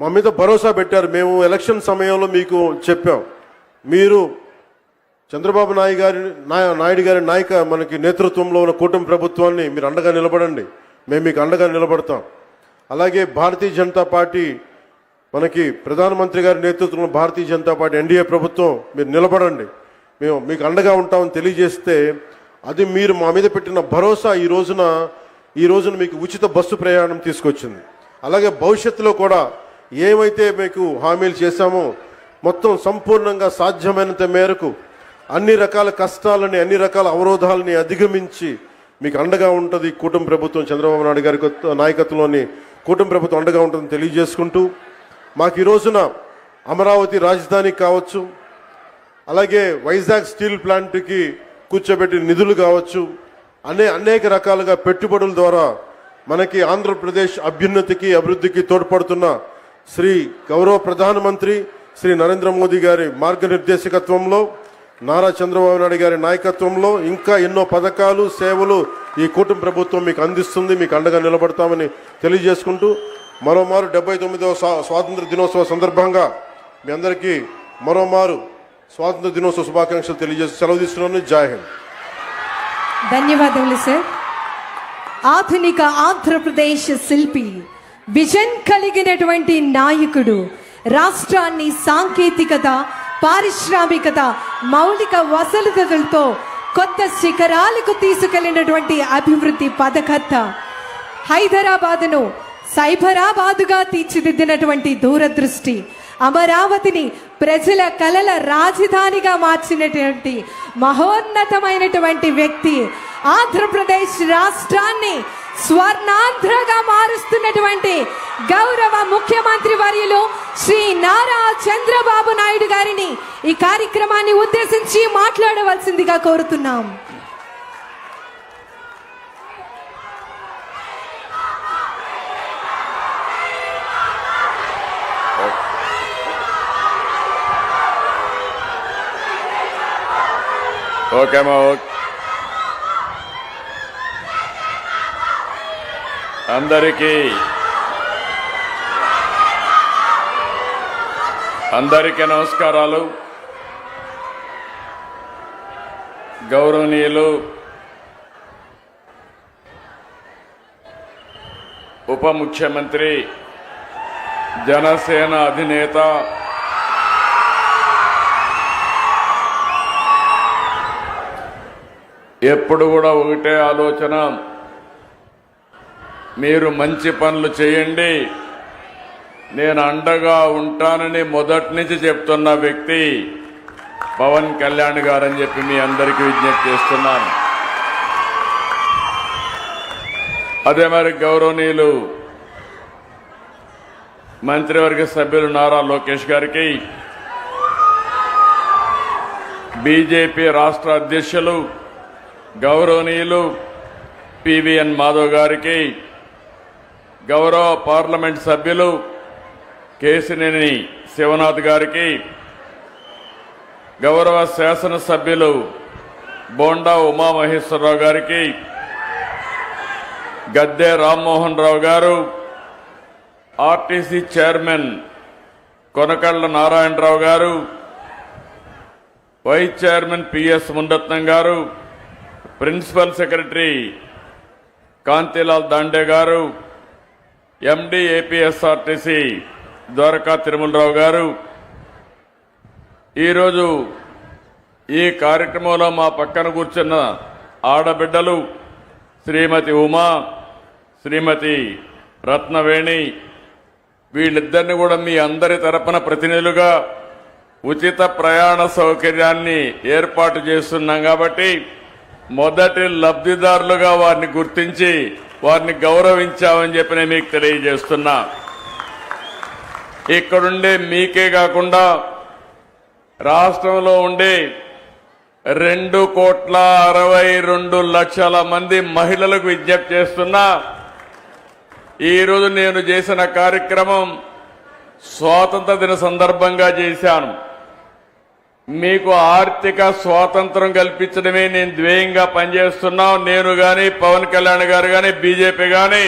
మా మీద భరోసా పెట్టారు. మేము ఎలక్షన్ సమయంలో మీకు చెప్పాం. మీరు చంద్రబాబు నాయుడు గారి నాయ- నాయుడు గారి నాయక మనకి నేతృత్వంలో ఉన్న కూటమి ప్రభుత్వాన్ని మీరు అండగా నిలబడండి. మేము మీకు అండగా నిలబడతాం. అలాగే భారతీయ జనతా పార్టీ మనకి ప్రధానమంత్రి గారి నేతృత్వంలో భారతీయ జనతా పార్టీ ఎన్డీఏ ప్రభుత్వం మీరు నిలబడండి. మేము మీకు అండగా ఉంటామని తెలియజేస్తే అది మీరు మా మీద పెట్టిన భరోసా ఈ రోజున ఈ రోజున మీకు ఉచిత బస్సు ప్రయాణం తీసుకొచ్చింది. అలాగే భవిష్యత్తులో కూడా ఏమైతే మీకు హామీలు చేశామో మొత్తం సంపూర్ణంగా సాధ్యమైనంత మేరకు అన్ని రకాల కష్టాలని అన్ని రకాల అవరోధాలని అధిగమించి మీకు అండగా ఉంటుంది ఈ కూటమి ప్రభుత్వం చంద్రబాబు నాయుడు గారి నాయకత్వంలోని కూటమి ప్రభుత్వం అండగా ఉంటుందని తెలియజేసుకుంటూ మాకు ఈ రోజున అమరావతి రాజధాని కావచ్చు అలాగే వైజాగ్ స్టీల్ ప్లాంట్కి కూర్చోబెట్టిన నిధులు కావచ్చు అనే అనేక రకాలుగా పెట్టుబడుల ద్వారా మనకి ఆంధ్రప్రదేశ్ అభ్యున్నతికి అభివృద్ధికి తోడ్పడుతున్న శ్రీ గౌరవ ప్రధానమంత్రి శ్రీ నరేంద్ర మోదీ గారి మార్గనిర్దేశకత్వంలో నారా చంద్రబాబు నాయుడు గారి నాయకత్వంలో ఇంకా ఎన్నో పథకాలు సేవలు ఈ కూటమి ప్రభుత్వం మీకు అందిస్తుంది మీకు అండగా నిలబడతామని తెలియజేసుకుంటూ మరోమారు డెబ్బై తొమ్మిదవ స్వా- స్వాతంత్ర దినోత్సవ సందర్భంగా మీ అందరికీ మరోమారు స్వాతంత్ర దినోత్సవ శుభాకాంక్షలు తెలియజేసి సెలవు తీసుకున్నాను. జై హింద్. ధన్యవాదములు సార్. ఆధునిక ఆంధ్రప్రదేశ్ శిల్పి విజన్ కలిగినటువంటి నాయకుడు రాష్ట్రాన్ని సాంకేతికత పారిశ్రామికత మౌలిక వసతులతో కొత్త శిఖరాలకు తీసుకెళ్ళినటువంటి అభివృద్ధి పథకర్త హైదరాబాదును సైబరాబాదుగా తీర్చిదిద్దినటువంటి దూరదృష్టి అమరావతిని ప్రజల కలల రాజధానిగా మార్చినటువంటి మహోన్నతమైనటువంటి వ్యక్తి ఆంధ్రప్రదేశ్ రాష్ట్రాన్ని స్వర్ణాంధ్రగా మారుస్తున్నటువంటి గౌరవ ముఖ్యమంత్రి వర్యులు శ్రీ నారా చంద్రబాబు నాయుడు గారిని ఈ కార్యక్రమాన్ని ఉద్దేశించి మాట్లాడవలసిందిగా కోరుతున్నాం. ఓకే ఓకే అందరికీ. అందరికీ నమస్కారాలు. గౌరవనీయులు ఉప ముఖ్యమంత్రి జనసేన అధినేత ఎప్పుడు కూడా ఒకటే ఆలోచన మీరు మంచి పనులు చేయండి. నేను అండగా ఉంటానని మొదటి నుంచి చెప్తున్న వ్యక్తి పవన్ కళ్యాణ్ గారని చెప్పి మీ అందరికీ విజ్ఞప్తి చేస్తున్నాను. అదే మరి గౌరవనీయులు మంత్రివర్గ సభ్యులు నారా లోకేష్ గారికి బీజేపీ రాష్ట్ర అధ్యక్షులు గౌరవనీయులు పివిఎన్ మాధవ్ గారికి గౌరవ పార్లమెంట్ సభ్యులు కేసినేని శివనాథ్ గారికి గౌరవ శాసనసభ్యులు బోండా ఉమామహేశ్వరరావు గారికి గద్దె రామ్మోహన్ రావు గారు ఆర్టీసీ చైర్మన్ కొనకళ్ళ నారాయణరావు గారు వైస్ చైర్మన్ పిఎస్ ముండత్నం గారు ప్రిన్సిపల్ సెక్రటరీ కాంతిలాల్ దాండే గారు ఎండి ఏపీఎస్ఆర్టీసీ ద్వారకా తిరుమలరావు గారు ఈరోజు ఈ కార్యక్రమంలో మా పక్కన కూర్చున్న ఆడబిడ్డలు శ్రీమతి ఉమా శ్రీమతి రత్నవేణి వీళ్ళిద్దరిని కూడా మీ అందరి తరపున ప్రతినిధులుగా ఉచిత ప్రయాణ సౌకర్యాన్ని ఏర్పాటు చేస్తున్నాం కాబట్టి మొదటి లబ్ధిదారులుగా వారిని గుర్తించి వారిని గౌరవించామని చెప్పి నేను మీకు తెలియజేస్తున్నా. ఇక్కడుండే మీకే కాకుండా రాష్ట్రంలో ఉండే రెండు కోట్ల అరవై రెండు లక్షల మంది మహిళలకు విజ్ఞప్తి చేస్తున్నా. ఈరోజు నేను చేసిన కార్యక్రమం స్వాతంత్ర దిన సందర్భంగా చేశాను. మీకు ఆర్థిక స్వాతంత్రం కల్పించడమే నేను ధ్యేయంగా పనిచేస్తున్నాం. నేను గాని పవన్ కళ్యాణ్ గారు గాని బీజేపీ కానీ